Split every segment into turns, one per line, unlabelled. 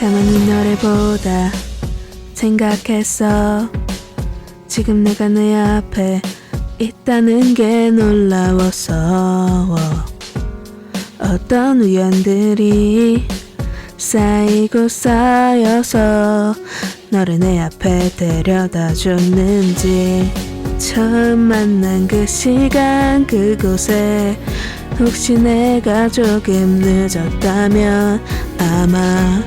가만히 너를 보다 생각했어. 지금 내가 내 앞에 있다는 게 놀라워서. 어떤 우연들이 쌓이고 쌓여서 너를 내 앞에 데려다 줬는지. 처음 만난 그 시간 그곳에 혹시 내가 조금 늦었다면 아마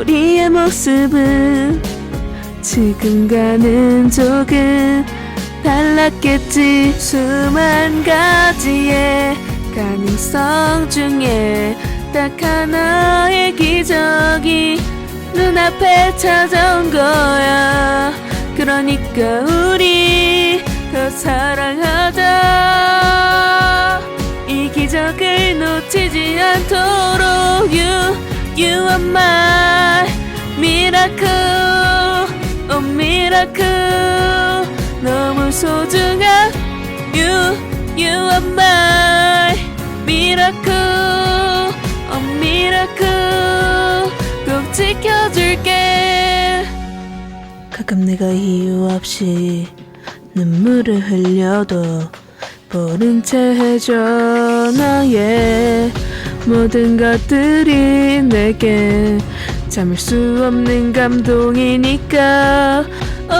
우리의 모습은 지금과는 조금 달랐겠지. 수만 가지의 가능성 중에 딱 하나의 기적이 눈앞에 찾아온 거야. 그러니까 우리 더 사랑하자. 이 기적을 놓치지 않도록 You, you are my miracle Oh miracle 너무 소중한 You, you are my miracle Oh miracle 꼭 지켜줄게 가끔 내가 이유 없이 눈물을 흘려도 모른 채 해줘 나의 모든 것들이 내게 참을 수 없는 감동이니까. 오,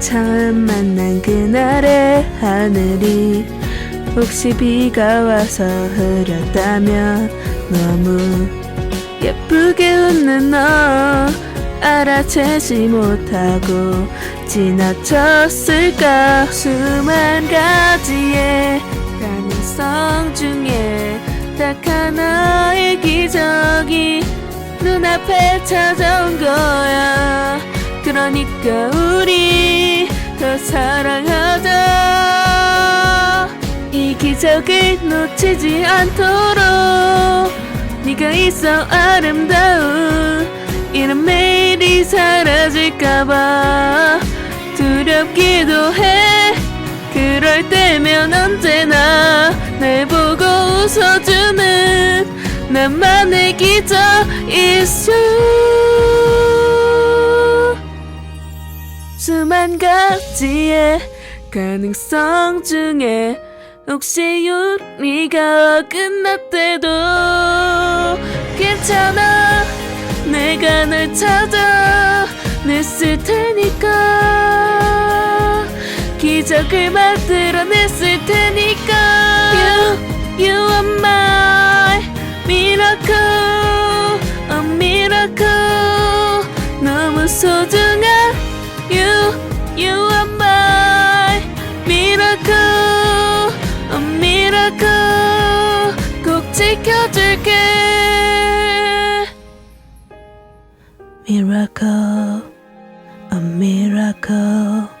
처음 만난 그날의 하늘이 혹시 비가 와서 흐렸다면 너무 예쁘게 웃는 너 알아채지 못하고 지나쳤을까? 수만 가지의 가능성 중에 딱 하나의 기적이 눈앞에 찾아온 거야. 그러니까 우리 더 사랑하자. 이 기적을 놓치지 않도록 네가 있어 아름다운 이런 매일이 사라질까봐 두렵기도 해. 그럴 때면 보고 웃어주는 나만의 기적 있어 수만 가지의 가능성 중에 혹시 우리가 끝났대도 괜찮아. 내가 널 찾아 냈을 테니까. 기적을 만들어냈을 테니까. You, 지켜줄게 Miracle, a miracle